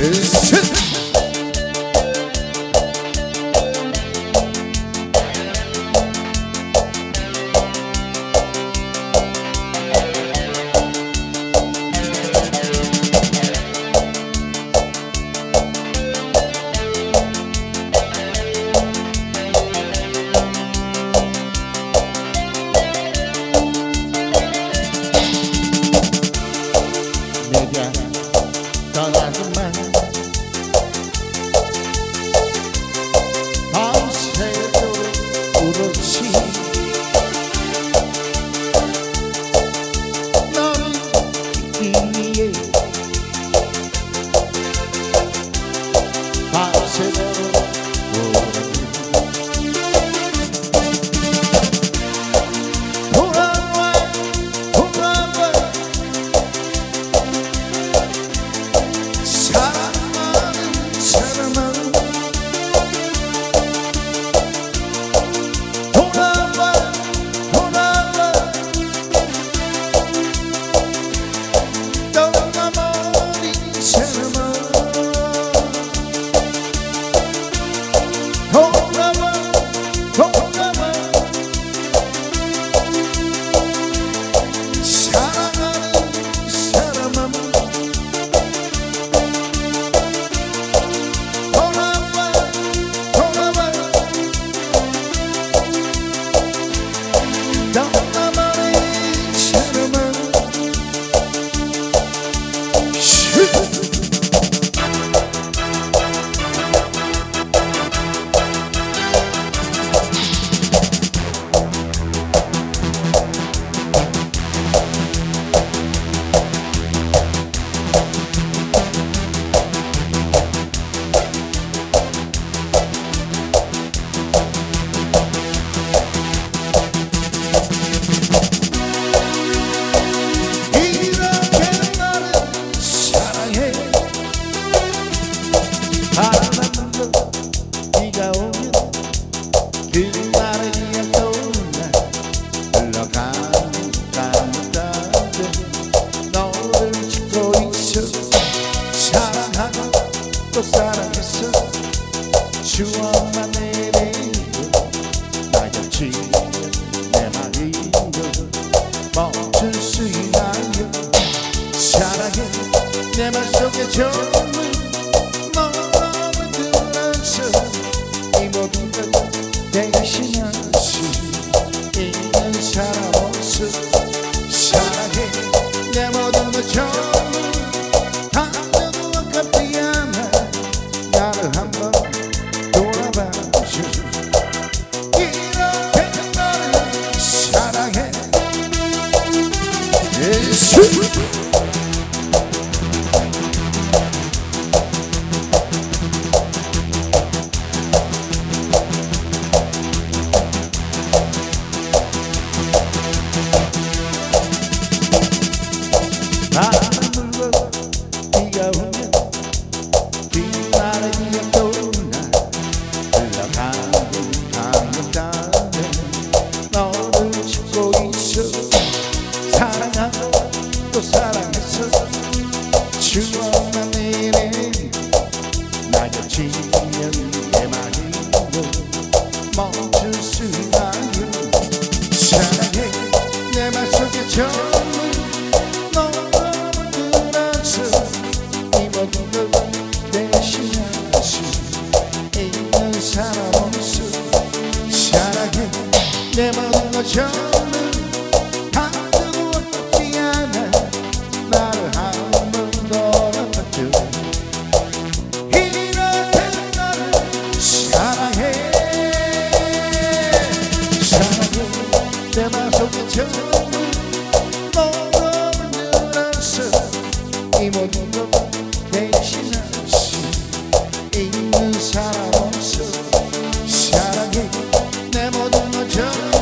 It's 또 사랑했어. 추억만 내리고 나였지 내 마음도 멈출 수 있나요? 사랑해. 내 맘속에 정을 너무 들어서 이 모든 걸 대신할 수 있는 사람 없어. 사랑해. 내 모든 걸 정을 또 사랑했어 추억만 내리고 나같이 내 마음도 멈출 수 있나요? 사랑해 내 맘속에 정을 너무 들어서 이 모든 걸 대신할 수 있는 사람 없어. 사랑해 내 모든 걸 정 맘속에 정을 너무 들어서 이 모든 걸 대신할 수 있는 사람 없어 사랑해 내 모든 걸 정.